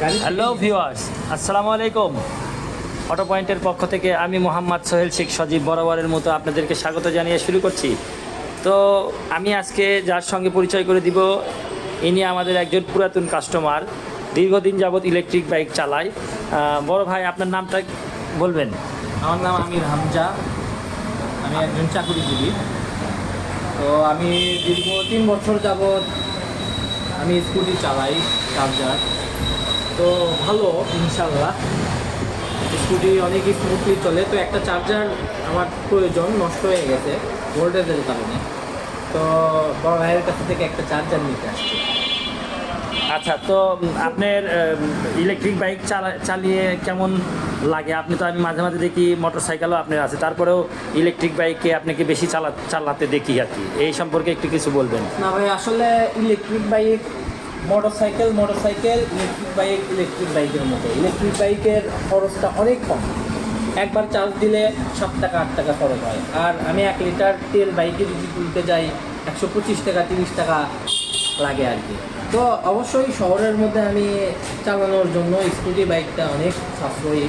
Hello viewers আসসালামু আলাইকুম। Auto পয়েন্টের পক্ষ থেকে আমি মোহাম্মদ সোহেল শেখ সজীব বরাবরের মতো আপনাদেরকে স্বাগত জানিয়ে শুরু করছি। তো আমি আজকে যার সঙ্গে পরিচয় করে দিব ইনি আমাদের একজন পুরাতন কাস্টমার দীর্ঘদিন যাবৎ ইলেকট্রিক বাইক চালায়। বড় ভাই আপনার নামটা বলবেন? আমার নাম আমির হামজা। আমি একজন চাকুরিজীবী। তো আমি দীর্ঘ তিন বছর যাবৎ আমি স্কুটি চালাই চার্জার তো ভালো ইনশাল্লাহ। স্কুটি অনেক স্মুথলি চলে। তো একটা চার্জার আমার প্রয়োজন নষ্ট হয়ে গেছে ভোল্টেজের কারণে। তো বড় ভাইয়ের কাছ থেকে একটা চার্জার নিতে আসছি। আচ্ছা তো আপনার ইলেকট্রিক বাইক চালা- চালিয়ে কেমন লাগে? আপনি তো আমি মাঝে মাঝে দেখি মোটর সাইকেলও আপনার আছে। তারপরেও ইলেকট্রিক বাইকে আপনাকে বেশি চালা চালাতে দেখি আর কি। এই সম্পর্কে একটু কিছু বলবেন। না ভাই আসলে electric bike motorcycle motorcycle electric bike electric বাইকের মতো। ইলেকট্রিক বাইকের খরচটা অনেক কম। একবার চার্জ দিলে সাত টাকা, আট টাকা খরচ হয়। আর আমি এক লিটার তেল বাইকে যদি তুলতে যাই, একশো পঁচিশ টাকা, তিরিশ টাকা লাগে আর কি। তো অবশ্যই শহরের মধ্যে আমি চালানোর জন্য স্কুটি বাইকটা অনেক সাশ্রয়ী।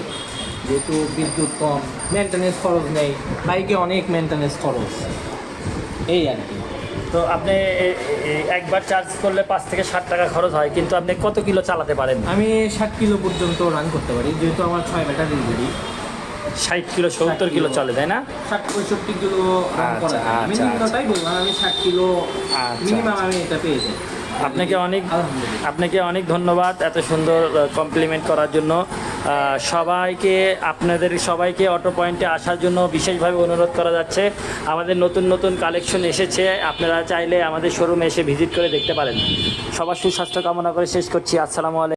যেহেতু বিদ্যুৎ কম মেনটেনেন্স খরচ নেই বাইকে অনেক মেনটেনেন্স খরচ। এই আর কি। তো আপনি একবার চার্জ করলে পাঁচ থেকে ষাট টাকা খরচ হয় কিন্তু আপনি কত কিলো চালাতে পারেন? আমি ষাট কিলো পর্যন্ত রান করতে পারি যেহেতু আমার ছয় ব্যাটারির গাড়ি ষাট কিলো সত্তর কিলো চলে তাই না? ষাট পঁয়ষট্টি কিলো আচ্ছা, আমি আচ্ছা, আমি ষাট কিলো আচ্ছা, মিনিমাম আচ্ছা। আমি এটা পেয়ে যাই। আপনাকে অনেক আপনাকে অনেক ধন্যবাদ এত সুন্দর কমপ্লিমেন্ট করার জন্য। সবাইকে, আপনাদের সবাইকে অটো পয়েন্টে আসার জন্য বিশেষভাবে অনুরোধ করা যাচ্ছে। আমাদের নতুন নতুন কালেকশন এসেছে। আপনারা চাইলে আমাদের শোরুমে এসে ভিজিট করে দেখতে পারেন। সবার সুস্বাস্থ্য কামনা করে শেষ করছি। আসসালামু আলাইকুম।